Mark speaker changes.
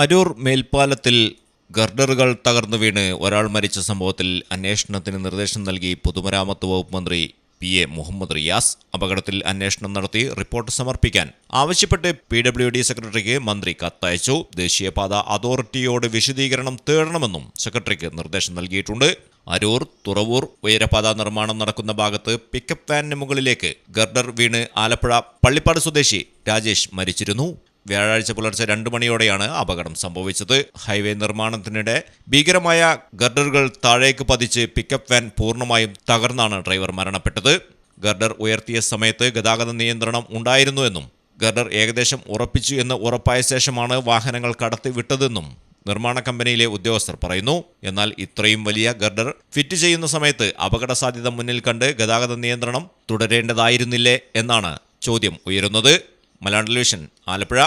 Speaker 1: അരൂർ മേൽപ്പാലത്തിൽ ഗർഡറുകൾ തകർന്നു വീണ് ഒരാൾ മരിച്ച സംഭവത്തിൽ അന്വേഷണത്തിന് നിർദ്ദേശം നൽകി പൊതുമരാമത്ത് വകുപ്പ് മന്ത്രി പി എ മുഹമ്മദ് റിയാസ് അപകടത്തിൽ അന്വേഷണം നടത്തി റിപ്പോർട്ട് സമർപ്പിക്കാൻ ആവശ്യപ്പെട്ട് പി ഡബ്ല്യു ഡി സെക്രട്ടറിക്ക് മന്ത്രി കത്തയച്ചു. ദേശീയപാത അതോറിറ്റിയോട് വിശദീകരണം തേടണമെന്നും സെക്രട്ടറിക്ക് നിർദ്ദേശം നൽകിയിട്ടുണ്ട്. അരൂർ തുറവൂർ ഉയരപാത നിർമ്മാണം നടക്കുന്ന ഭാഗത്ത് പിക്കപ്പ് വാനിന് മുകളിലേക്ക് ഗർഡർ വീണ് ആലപ്പുഴ പള്ളിപ്പാട് സ്വദേശി രാജേഷ് മരിച്ചിരുന്നു. വ്യാഴാഴ്ച പുലർച്ചെ രണ്ട് മണിയോടെയാണ് അപകടം സംഭവിച്ചത്. ഹൈവേ നിർമ്മാണത്തിനിടെ ഭീകരമായ ഗർഡറുകൾ താഴേക്ക് പതിച്ച് പിക്കപ്പ് വാൻ പൂർണമായും തകർന്നാണ് ഡ്രൈവർ മരണപ്പെട്ടത്. ഗർഡർ ഉയർത്തിയ സമയത്ത് ഗതാഗത നിയന്ത്രണം ഉണ്ടായിരുന്നുവെന്നും ഗർഡർ ഏകദേശം ഉറപ്പിച്ചു എന്ന് ഉറപ്പായ ശേഷമാണ് വാഹനങ്ങൾ കടത്തിവിട്ടതെന്നും നിർമ്മാണ കമ്പനിയിലെ ഉദ്യോഗസ്ഥർ പറയുന്നു. എന്നാൽ ഇത്രയും വലിയ ഗർഡർ ഫിറ്റ് ചെയ്യുന്ന സമയത്ത് അപകട സാധ്യത മുന്നിൽ കണ്ട് ഗതാഗത നിയന്ത്രണം തുടരേണ്ടതായിരുന്നില്ലേ എന്നാണ് ചോദ്യം ഉയരുന്നത്. മലയാളം ടെലിവിഷൻ ആലപ്പുഴ.